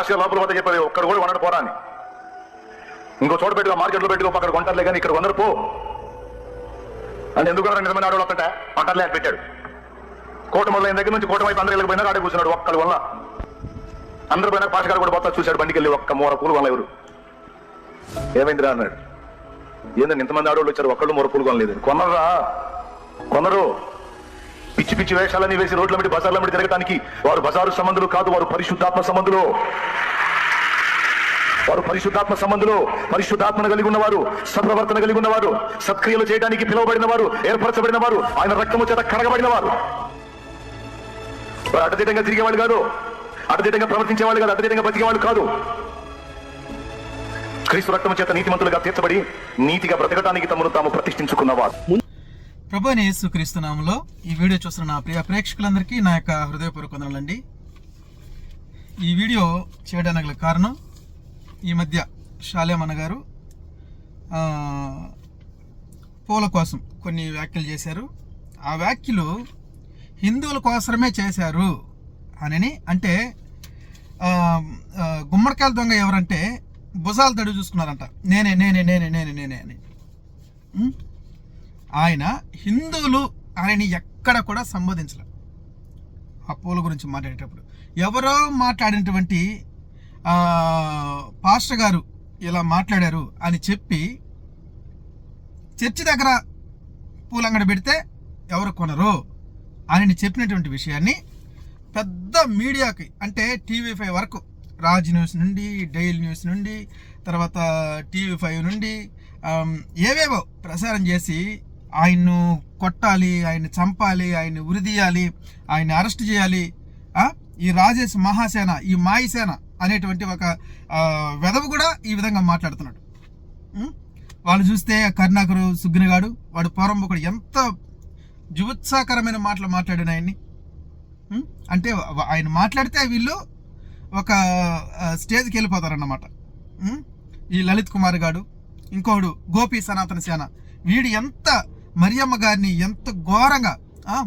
భాస్కర్ లోపల పోతే చెప్పేది ఒక్కడ కూడా కొనడు పోరా అని. ఇంకో చోట పెట్టుకో మార్కెట్లో పెట్టుకో అక్కడ కొంటారులే కానీ ఇక్కడ కొందరు పో. అంటే ఎందుకు కొనరు నిజమైన ఆడవాళ్ళు ఒక్కట కొంటారులే అని పెట్టాడు. కూటమి దగ్గర నుంచి కూటమి వైపు అందరూ వెళ్ళిపోయినా ఆడ కూర్చున్నాడు ఒక్కడి వల్ల. అందరు పోయినా పాషగాడు కూడా పోతా చూశాడు బండికి వెళ్ళి ఒక్క మూర పూలు కొనలే ఏమైందిరా అన్నాడు. ఏందండి ఇంతమంది ఆడవాళ్ళు వచ్చారు ఒక్కళ్ళు మూర పూలు కొనలేదు. కొనరా కొనరు. పిచ్చి పిచ్చి వేషాలని వేసి రోడ్ల మీద బజార్ల మీద తిరగడానికి వారు బజారు సంబంధులు కాదు వారు పరిశుద్ధాత్మ సంబంధులు. వారు పరిశుద్ధాత్మ సంబంధులు పరిశుద్ధాత్మను కలిగి ఉన్నవారు సత్ప్రవర్తన కలిగి ఉన్నవారు సత్క్రియలు చేయడానికి పిలువబడిన వారు ఏర్పరచబడిన వారు ఆయన రక్తము చేత కడగబడిన వారు. వారు తిరిగేవాళ్ళు కాదు అడ్డదిడ్డంగా ప్రవర్తించేవాళ్ళు కాదు అటతీతంగా బతికేవాళ్ళు కాదు. క్రీస్తు రక్తము చేత నీతిమంతులుగా తీర్చబడి నీతిగా బ్రతకడానికి తమను తాము ప్రతిష్ఠించుకున్నవారు ప్రభుని అయిన ఈ వీడియో చూస్తున్న నా ప్రియ ప్రేక్షకులందరికీ నా యొక్క హృదయపూర్వక వందనాలండి. ఈ వీడియో చేయడానికి గల కారణం ఈ మధ్య షాలేమన్న గారు పూల కోసం కొన్ని వ్యాఖ్యలు చేశారు. ఆ వ్యాఖ్యలు హిందువుల కోసమే చేశారు అని అంటే గుమ్మడికాయల దొంగ ఎవరంటే భుజాలు తడి చూసుకున్నారంట. నేనే నేనే నేనే నేనే నేనే అని. ఆయన హిందువులు ఆయనని ఎక్కడ కూడా సంబోధించలే. ఆ పూల గురించి మాట్లాడేటప్పుడు ఎవరో మాట్లాడినటువంటి పాస్టర్ గారు ఇలా మాట్లాడారు అని చెప్పి చర్చి దగ్గర పూలంగడ పెడితే ఎవరు కొనరు అని చెప్పినటువంటి విషయాన్ని పెద్ద మీడియాకి అంటే టీవీ ఫైవ్ వరకు రాజ్ న్యూస్ నుండి డైలీ న్యూస్ నుండి తర్వాత టీవీ ఫైవ్ నుండి ఏవేవో ప్రసారం చేసి ఆయన్ను కొట్టాలి ఆయన్ని చంపాలి ఆయన్ని ఉరిదీయాలి ఆయన అరెస్ట్ చేయాలి. ఈ రాజేష్ మహాసేన ఈ మాయిసేన అనేటువంటి ఒక ఆ, కూడా ఈ విధంగా మాట్లాడుతున్నాడు. వాళ్ళు చూస్తే కరుణాకరు సుగ్నిగాడు వాడు పోరంబొకడు ఎంత జుగుత్సాకరమైన మాటలు మాట్లాడాడు ఆయన్ని. అంటే ఆయన మాట్లాడితే వీళ్ళు ఒక స్టేజ్కి వెళ్ళిపోతారన్నమాట. ఈ లలిత్ కుమార్ గాడు ఇంకోడు గోపి సనాతన సేన వీడు ఎంత మరియమ్మ గారిని ఎంత ఘోరంగా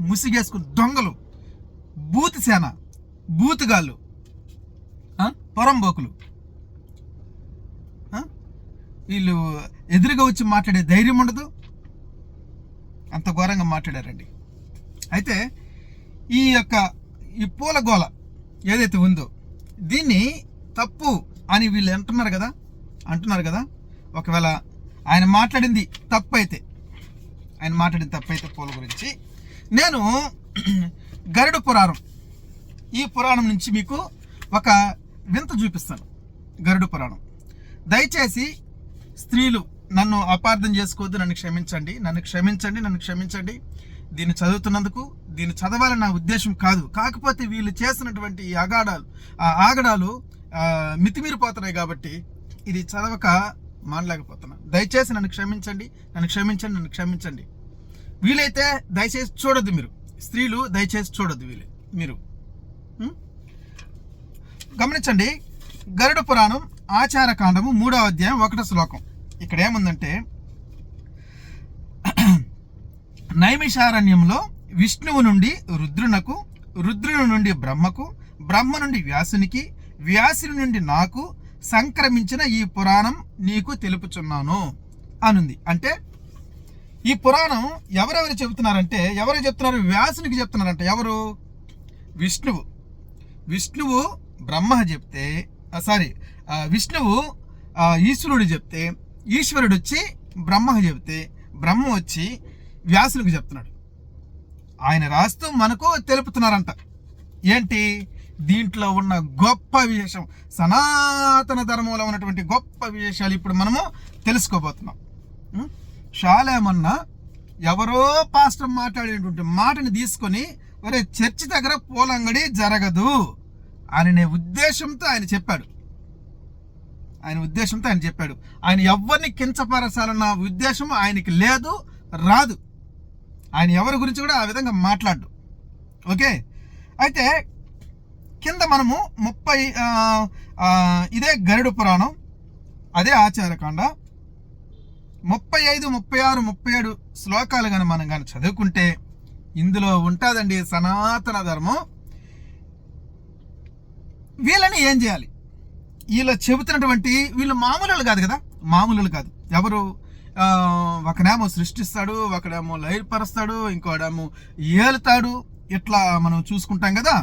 ముసిగేసుకుని దొంగలు బూత్ సేన బూతుగాళ్ళు పొరంబోకులు. వీళ్ళు ఎదురుగా వచ్చి మాట్లాడే ధైర్యం ఉండదు. అంత ఘోరంగా మాట్లాడారండి. అయితే ఈ యొక్క ఈ పూల గోళ ఏదైతే ఉందో దీన్ని తప్పు అని వీళ్ళు అంటున్నారు కదా అంటున్నారు కదా. ఒకవేళ ఆయన మాట్లాడింది తప్పు అయితే ఆయన మాట్లాడిన తప్పైతే పూల గురించి. నేను గరుడు పురాణం ఈ పురాణం నుంచి మీకు ఒక వింత చూపిస్తాను. గరుడు పురాణం. దయచేసి స్త్రీలు నన్ను అపార్థం చేసుకోవద్దు నన్ను క్షమించండి నన్ను క్షమించండి నన్ను క్షమించండి. దీన్ని చదువుతున్నందుకు దీన్ని చదవాలని నా ఉద్దేశం కాదు. కాకపోతే వీళ్ళు చేసినటువంటి ఈ అగాడాలు ఆ ఆగడాలు మితిమీరిపోతున్నాయి కాబట్టి ఇది చదవక మానలేకపోతున్నా. దయచేసి నన్ను క్షమించండి నన్ను క్షమించండి నన్ను క్షమించండి. వీలైతే దయచేసి చూడొద్దు మీరు. స్త్రీలు దయచేసి చూడొద్దు వీలు మీరు. గమనించండి గరుడ పురాణం ఆచారకాండము మూడవ అధ్యాయం ఒకటో శ్లోకం. ఇక్కడ ఏముందంటే నైమిషారణ్యంలో విష్ణువు నుండి రుద్రునకు రుద్రుని నుండి బ్రహ్మకు బ్రహ్మ నుండి వ్యాసునికి వ్యాసుని నుండి నాకు సంక్రమించిన ఈ పురాణం నీకు తెలుపుచున్నాను అనుంది. అంటే ఈ పురాణం ఎవరెవరు చెబుతున్నారంటే ఎవరు చెప్తున్నారు? వ్యాసునికి చెప్తున్నారంట. ఎవరు? విష్ణువు. విష్ణువు బ్రహ్మ చెప్తే సారీ విష్ణువు ఈశ్వరుడు చెప్తే ఈశ్వరుడు వచ్చి బ్రహ్మ చెప్తే బ్రహ్మ వచ్చి వ్యాసునికి చెప్తున్నాడు. ఆయన రాస్తూ మనకు తెలుపుతున్నారంట. ఏంటి? దీంట్లో ఉన్న గొప్ప విశేషం సనాతన ధర్మంలో ఉన్నటువంటి గొప్ప విశేషాలు ఇప్పుడు మనము తెలుసుకోబోతున్నాం. షాలేమన్నా ఎవరో పాస్టర్ మాట్లాడేటువంటి మాటని తీసుకొని ఒరే చర్చి దగ్గర పూలంగడి జరగదు అనే ఉద్దేశంతో ఆయన చెప్పాడు. ఆయన ఉద్దేశంతో ఆయన చెప్పాడు. ఆయన ఎవరిని కించపరచాలన్న ఉద్దేశం ఆయనకి లేదు రాదు. ఆయన ఎవరి గురించి కూడా ఆ విధంగా మాట్లాడు ఓకే? అయితే కింద మనము ముప్పై ఇదే గరుడు పురాణం అదే ఆచారకాండ. ముప్పై ఐదు ముప్పై ఆరు ముప్పై ఏడు శ్లోకాలు కానీ మనం కానీ చదువుకుంటే ఇందులో ఉంటుందండి సనాతన ధర్మం. వీళ్ళని ఏం చేయాలి? వీళ్ళు చెబుతున్నటువంటి వీళ్ళు మామూలు కాదు కదా? మామూలు కాదు. ఎవరు ఒకనేమో సృష్టిస్తాడు ఒకడేమో లైర్పరుస్తాడు ఇంకోడేమో ఏలుతాడు. ఇట్లా మనం చూసుకుంటాం కదా?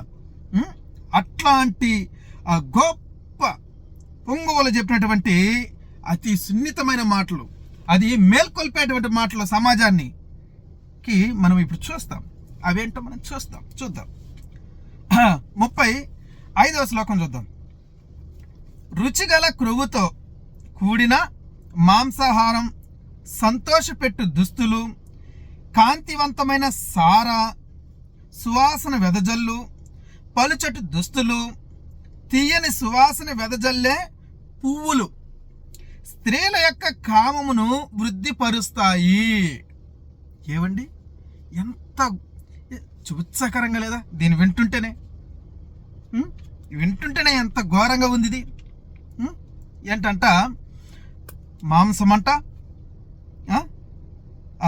అట్లాంటి ఆ గొప్ప పొంగువలు చెప్పినటువంటి అతి సున్నితమైన మాటలు. అది మేల్కొల్పేటువంటి మాటలు సమాజాన్ని కి మనం ఇప్పుడు చూస్తాం. అవేంటో మనం చూస్తాం. చూద్దాం. ముప్పై ఐదవ శ్లోకం చూద్దాం. రుచిగల క్రొవ్వుతో కూడిన మాంసాహారం సంతోషపెట్టు దుస్తులు కాంతివంతమైన సార సువాసన వెదజల్లు పలుచటి దుస్తులు తీయని సువాసన వెదజల్లే పువ్వులు స్త్రీల యొక్క కామమును వృద్ధిపరుస్తాయి. ఏవండి? ఎంత చుత్సకరంగా లేదా? దీన్ని వింటుంటేనే. వింటుంటేనే ఎంత ఘోరంగా ఉంది ఇది ఏంటంట? మాంసం అంట ఆ?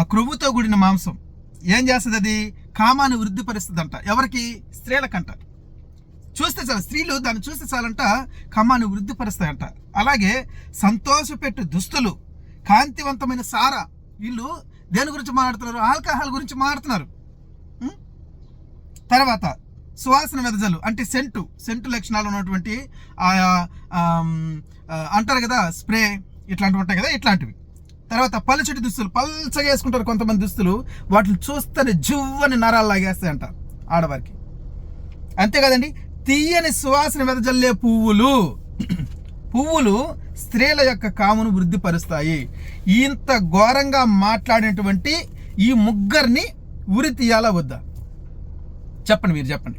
క్రొవ్వుతో కూడిన మాంసం. ఏం చేస్తుంది అది కామాన్ని వృద్ధిపరుస్తుంది అంట ఎవరికి? స్త్రీలకంట. చూస్తే చాలు స్త్రీలు దాన్ని చూస్తే చాలంట కమ్మాన్ని వృద్ధిపరుస్తాయంట. అలాగే సంతోషపెట్టు దుస్తులు కాంతివంతమైన సార వీళ్ళు దేని గురించి మాట్లాడుతున్నారు? ఆల్కహాల్ గురించి మాట్లాడుతున్నారు. తర్వాత సువాసన వెదజలు అంటే సెంటు సెంటు లక్షణాలు ఉన్నటువంటి అంటారు కదా స్ప్రే ఇట్లాంటివి ఉంటాయి కదా ఇట్లాంటివి. తర్వాత పలుచటి దుస్తులు పల్చగా వేసుకుంటారు కొంతమంది దుస్తులు వాటిని చూస్తేనే జువ్వని నరాలు లాగేస్తాయంట ఆడవారికి. అంతే కదండి తీయని సువాసన వెదజల్లే పువ్వులు. పువ్వులు స్త్రీల యొక్క కామును వృద్ధిపరుస్తాయి. ఇంత ఘోరంగా మాట్లాడినటువంటి ఈ ముగ్గురిని ఉరి తీయాలా వద్దా? చెప్పండి మీరు చెప్పండి.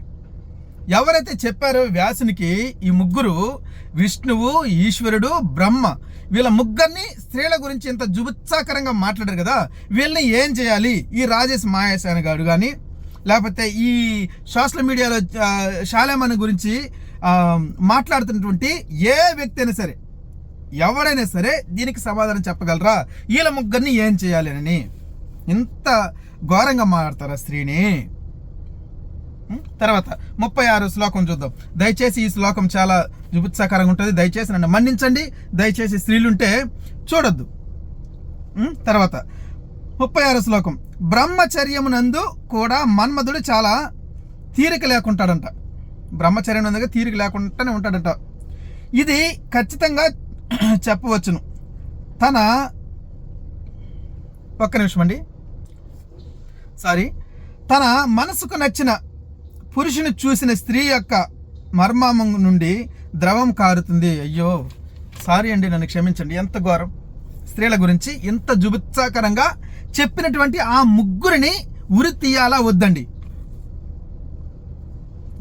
ఎవరైతే చెప్పారో వ్యాసునికి ఈ ముగ్గురు విష్ణువు ఈశ్వరుడు బ్రహ్మ వీళ్ళ ముగ్గురిని స్త్రీల గురించి ఇంత జుబుత్సాకరంగా మాట్లాడారు కదా వీళ్ళని ఏం చేయాలి? ఈ రాజేష్ మాయాసాని గారు కానీ లేకపోతే ఈ సోషల్ మీడియాలో ఆ, శాలేమన్ గురించి మాట్లాడుతున్నటువంటి ఏ వ్యక్తి అయినా సరే ఎవరైనా సరే దీనికి సమాధానం చెప్పగలరా? వీళ్ళ ముగ్గురిని ఏం చేయాలి అని. ఇంత ఘోరంగా మాట్లాడతారా స్త్రీని? తర్వాత ముప్పై ఆరు శ్లోకం చూద్దాం. దయచేసి ఈ శ్లోకం చాలా జుబుత్సాకరంగా ఉంటుంది. దయచేసి నన్ను మన్నించండి. దయచేసి స్త్రీలుంటే చూడొద్దు. తర్వాత ముప్పై ఆరు శ్లోకం. బ్రహ్మచర్యమునందు కూడా మన్మధుడు చాలా తీరిక లేకుంటాడంట. బ్రహ్మచర్యం నందుగా తీరిక లేకుండానే ఉంటాడంట. ఇది ఖచ్చితంగా చెప్పవచ్చును. తన ఒక్క నిమిషం అండి. సారీ. తన మనసుకు నచ్చిన పురుషుని చూసిన స్త్రీ యొక్క మర్మామం నుండి ద్రవం కారుతుంది. అయ్యో. సారీ అండి నన్ను క్షమించండి. ఎంత ఘోరం. స్త్రీల గురించి ఇంత జుబుత్సాకరంగా చెప్పినటువంటి ఆ ముగ్గురిని ఉరి తీయాలా వద్దండి.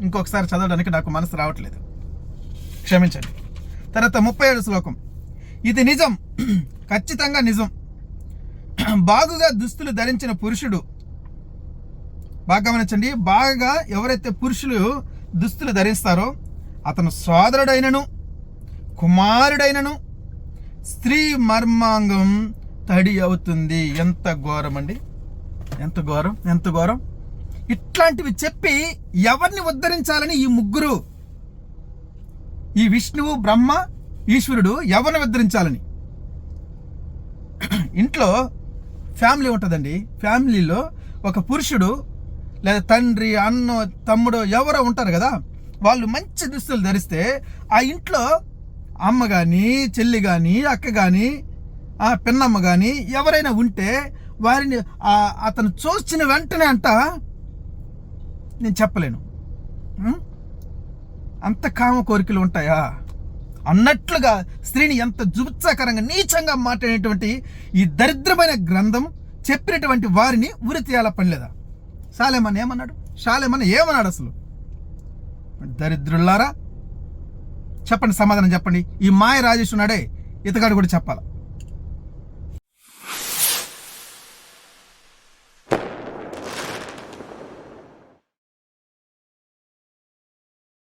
ఇంకొకసారి చదవడానికి నాకు మనసు రావట్లేదు. క్షమించండి. తర్వాత ముప్పై ఏడు శ్లోకం. ఇది నిజం. ఖచ్చితంగా నిజం. బాగుగా దుస్తులు ధరించిన పురుషుడు. బాగా గమనించండి. బాగా ఎవరైతే పురుషులు దుస్తులు ధరిస్తారో అతను సోదరుడైనను కుమారుడైనను స్త్రీ మర్మాంగం తడి అవుతుంది. ఎంత ఘోరం అండి? ఎంత ఘోరం? ఎంత ఘోరం? ఇట్లాంటివి చెప్పి ఎవరిని ఉద్ధరించాలని ఈ ముగ్గురు? ఈ విష్ణువు బ్రహ్మ ఈశ్వరుడు ఎవరిని ఉద్ధరించాలని? ఇంట్లో ఫ్యామిలీ ఉంటుందండి. ఫ్యామిలీలో ఒక పురుషుడు లేదా తండ్రి అన్న తమ్ముడు ఎవరో ఉంటారు కదా వాళ్ళు మంచి దుస్తులు ధరిస్తే ఆ ఇంట్లో అమ్మ కానీ చెల్లి కానీ అక్క కానీ ఆ పిన్నమ్మ కానీ ఎవరైనా ఉంటే వారిని అతను చూసిన వెంటనే అంట నేను చెప్పలేను. అంత కామ కోరికలు ఉంటాయా? అన్నట్లుగా స్త్రీని ఎంత జుత్సాకరంగా నీచంగా మాట్లాడేటువంటి ఈ దరిద్రమైన గ్రంథం చెప్పినటువంటి వారిని ఉరి తీయాల పని లేదా? శాలేమన్ ఏమన్నాడు? శాలేమన్ ఏమన్నాడు అసలు? దరిద్రులారా చెప్పండి సమాధానం చెప్పండి. ఈ మాయ రాజేష్ ఉన్నాడే ఇతగాడు కూడా చెప్పాలా?